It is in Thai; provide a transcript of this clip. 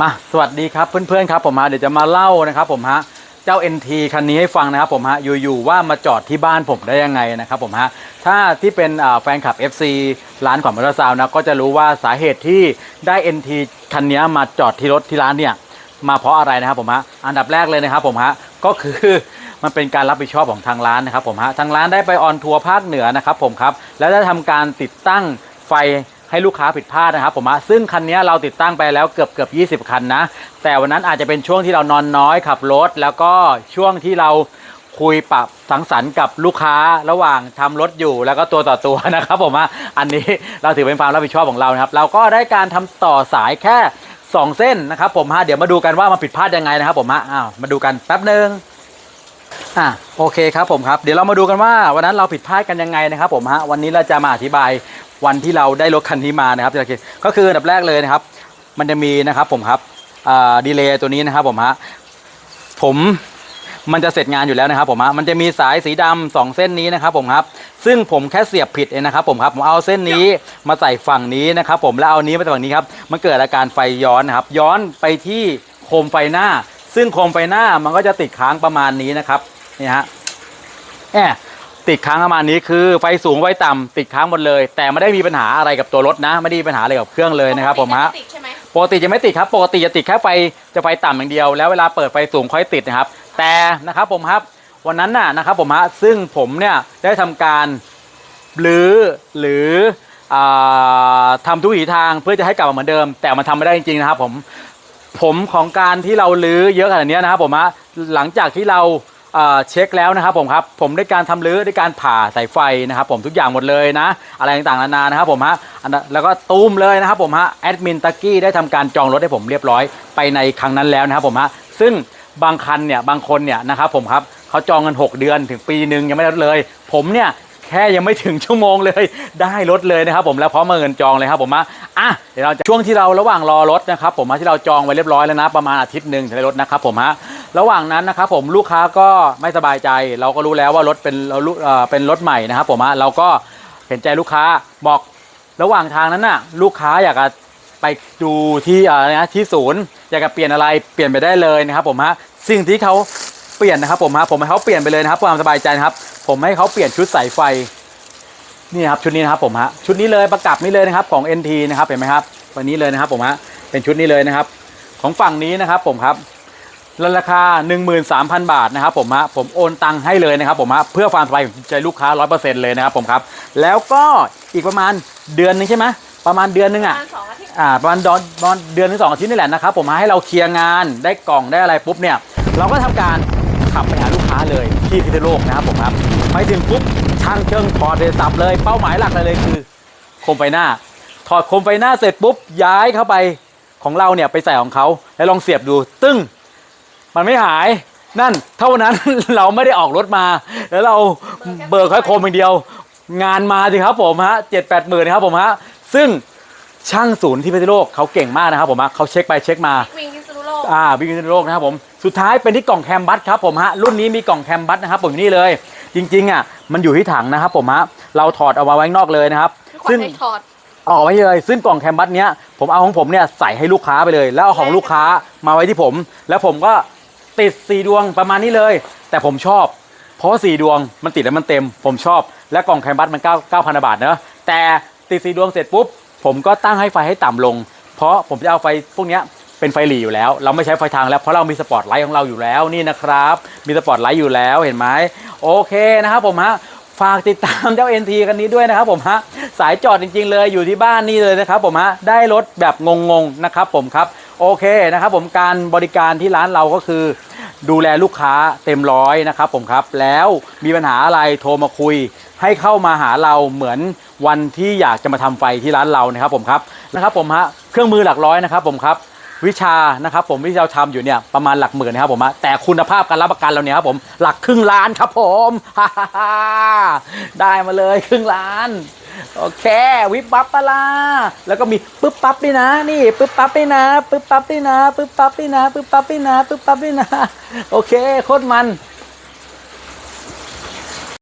มาสวัสดีครับเพื่อนๆครับผมฮะเดี๋ยวจะมาเล่านะครับผมฮะเจ้า NT คันนี้ให้ฟังนะครับผมฮะอยู่ๆว่ามาจอดที่บ้านผมได้ยังไงนะครับผมฮะถ้าที่เป็นแฟนคลับ FC ร้านขวัญมอเตอร์ซาวน์นะก็จะรู้ว่าสาเหตุที่ได้ NT คันนี้มาจอดที่รถที่ร้านเนี่ยมาเพราะอะไรนะครับผมฮะอันดับแรกเลยนะครับผมฮะก็คือมันเป็นการรับผิดชอบของทางร้านนะครับผมฮะทางร้านได้ไปออนทัวร์ภาคเหนือนะครับผมครับแล้วได้ทำการติดตั้งไฟ ให้ลูกค้าผิดพลาดนะครับผมฮะซึ่งคันนี้เราติดตั้งไปแล้วเกือบเกือบ20 คันนะ แต่วันนั้นอาจจะเป็นช่วงที่เรานอนน้อยขับรถ แล้วก็ช่วงที่เราคุยปรับสังสรรค์กับลูกค้าระหว่างทำรถอยู่แล้วก็ตัวต่อตัวนะครับผมฮะอันนี้เราถือเป็นความรับผิดชอบของเรานะครับ เราก็ได้การทำต่อสายแค่ 2 เส้นนะครับผมฮะเดี๋ยวมาดูกันว่ามันผิดพลาดยังไงนะครับผมฮะอ้าวมาดูกันแป๊บหนึ่ง อะโอเคครับผมครับ เดี๋ยวเรามาดูกันว่าวันนั้นเราผิดพลาดกันยังไงนะครับผมฮะวันนี้เราจะมาอธิบายวันที่เราได้รถคันนี้มานะครับก็คืออันดับแรกเลยนะครับ มันจะมีนะครับผมครับอ่าดีเลย์ตัวนี้นะครับผมฮะผมมันจะเสร็จงานอยู่แล้วนะครับผมฮะมันจะมีสายสีดำสองเส้นนี้นะครับผมครับ ซึ่งผมแค่เสียบผิดเองนะครับผมครับผมเอาเส้นนี้มาใส่ฝั่งนี้นะครับผมแล้วเอานี้มาใส่ฝั่งนี้ครับมันเกิดอาการไฟย้อนนะครับย้อนไปที่โคมไฟหน้า ซึ่งโคมไฟหน้ามันก็จะติดค้างประมาณนี้นะครับนี่ฮะแอบติดค้างประมาณนี้คือไฟสูงไฟต่ำติดค้างหมดเลย แต่ไม่ได้มีปัญหาอะไรกับตัวรถนะ ไม่ได้มีปัญหาอะไรกับเครื่องเลยนะครับผมฮะติดใช่ไหมปกติจะไม่ติดครับปกติจะติดแค่ไฟจะไฟต่ำอย่างเดียว แล้วเวลาเปิดไฟสูงค่อยติดนะครับ แต่นะครับผมครับวันนั้นน่ะนะครับผมฮะซึ่งผมเนี่ยได้ทำการหรือหรืออ่าทำทุกวิถีทางเพื่อจะให้กลับมาเหมือนเดิม แต่มันทำไม่ได้จริงๆนะครับผม ผมของการที่เราลื้อเยอะขนาดนี้นะครับผมฮะหลังจากที่เราเช็คแล้วนะครับผมครับผมได้การทำรื้อได้การผ่าสายไฟนะครับ ผมทุกอย่างหมดเลยนะ อะไรต่างๆนานานะครับผมฮะแล้วก็ตูมเลยนะครับผมฮะแอดมินตะกี้ได้ทำการจองรถให้ผมเรียบร้อยไปในครั้งนั้นแล้วนะครับผมฮะซึ่งบางคันเนี่ยบางคนเนี่ยนะครับผมครับเขาจองกัน 6 เดือนถึงปีหนึ่งยังไม่ได้เลย ผมเนี่ย ค่ยังไม่ถึงชั่วโมงเลย ได้รถเลยนะครับผมแล้วพร้อมมาเงินจองเลยครับผมฮะอะเดี๋ยวเราจะช่วงที่เราระหว่างรอรถนะครับผมฮะที่เราจองไว้เรียบร้อยแล้วนะประมาณอาทิตย์หนึ่งถึงได้รถนะครับผมฮะระหว่างนั้นนะครับผมลูกค้าก็ไม่สบายใจ เราก็รู้แล้วว่ารถเป็นเราเอ่อเป็นรถใหม่นะครับผมฮะเราก็เห็นใจลูกค้าบอกระหว่างทางนั้นน่ะลูกค้าอยากจะไปดูที่อะไรนะที่ศูนย์อยากจะเปลี่ยนอะไรเปลี่ยนไปได้เลยนะครับผมฮะสิ่งที่เขาเปลี่ยนนะครับผมฮะผมให้เขาเปลี่ยนไปเลยนะครับเพื่อความสบายใจนะครับ ผมให้เขาเปลี่ยนชุดสายไฟนี่ครับชุดนี้นะครับผมฮะชุดนี้เลยประกับนี้เลยนะครับของ NT นะครับเห็นไหมครับวันนี้เลยนะครับผมฮะเป็นชุดนี้เลยนะครับ ของฝั่งนี้นะครับผมครับราคา 13,000 บาทนะครับผมฮะผมโอนตังค์ให้เลยนะครับผมฮะเพื่อความสบายใจลูกค้า 100%เลยนะครับผมครับ แล้วก็อีกประมาณเดือนหนึงใช่ไหมประมาณเดือนหนึงประอะมาณสองอาทิตย์อ่าประมาณดอนประมาณเดือนถึงสองอาทิตย์นี่แหละนะครับผมฮะให้เราเคลียร์งานได้กล่องได้อะไรปุ๊บเนี่ยเราก็ทำการ ขับไปหาลูกค้าเลยที่พิษณุโลกนะครับผมครับไปถึงปุ๊บช่างเชิงถอดเลยสับเลยเป้าหมายหลักเลยคือโคมไฟหน้า ถอดโคมไฟหน้าเสร็จปุ๊บย้ายเข้าไปของเราเนี่ยไปใส่ของเขาแล้วลองเสียบดูตึ้งมันไม่หายนั่นเท่านั้นเราไม่ได้ออกรถมา แล้วเราเบิกแค่โคมอย่างเดียว งานมาสิครับผมฮะเจ็ดแปดหมื่นนะครับผมฮะซึ่งช่างศูนย์ที่พิษณุโลกเขาเก่งมากนะครับผมฮะเขาเช็คไปเช็คมาวิ่ง อ่าวิ่งพิษณุโลกนะครับผมสุดท้ายเป็นที่กล่องแคมบัสครับผมฮะรุ่นนี้มีกล่องแคมบัสนะครับผมอยู่นี่เลย จริงๆอะมันอยู่ที่ถังนะครับผมฮะเราถอดเอามาไว้ข้างนอกเลยนะครับทุกคนซึ่งให้ถอดออกไว้เลย ซึ่งกล่องแคมบัสเนี้ยผมเอาของผมเนี่ยใส่ให้ลูกค้าไปเลย แล้วเอาของลูกค้ามาไว้ที่ผม แล้วผมก็ติดสีดวงประมาณนี้เลย แต่ผมชอบ เพราะว่าสีดวงมันติดแล้วมันเต็ม ผมชอบ และกล่องแคมบัสมัน9 9,000บาทเนอะแต่ติดสีดวงเสร็จปุ๊บผมก็ตั้งให้ไฟให้ต่ำลง เพราะผมจะเอาไฟพวกเนี้ย เป็นไฟหลีอยู่แล้ว เราไม่ใช้ไฟทางแล้วเพราะเรามีสปอตไลท์ของเราอยู่แล้วนี่นะครับ มีสปอตไลท์อยู่แล้วเห็นไหมโอเคนะครับผมฮะฝากติดตามเจ้า NT กันนี้ด้วยนะครับผมฮะสายจอดจริง ๆ เลยอยู่ที่บ้านนี่เลยนะครับผมฮะได้รถแบบงงๆนะครับผมครับโอเคนะครับผมการบริการที่ร้านเราก็คือ ดูแลลูกค้าเต็มร้อยนะครับผมครับแล้วมีปัญหาอะไรโทรมาคุย ให้เข้ามาหาเราเหมือนวันที่อยากจะมาทำไฟที่ร้านเรานะครับผมครับนะครับผมฮะเครื่องมือหลักร้อยนะครับผมครับ วิชานะครับผมที่เราทำอยู่เนี่ยประมาณหลักหมื่นนะครับผมแต่คุณภาพการรับประกันเราเนี่ยครับผมหลักครึ่งล้านครับผมได้มาเลยครึ่งล้านโอเค วิบวับปลาแล้วก็มีปึ๊บปั๊บด้วยนะ นี่ปึ๊บปั๊บด้วยนะปึ๊บปั๊บด้วยนะปึ๊บปั๊บด้วยนะปึ๊บปั๊บด้วยนะปึ๊บปั๊บด้วยนะโอเคโคตรมัน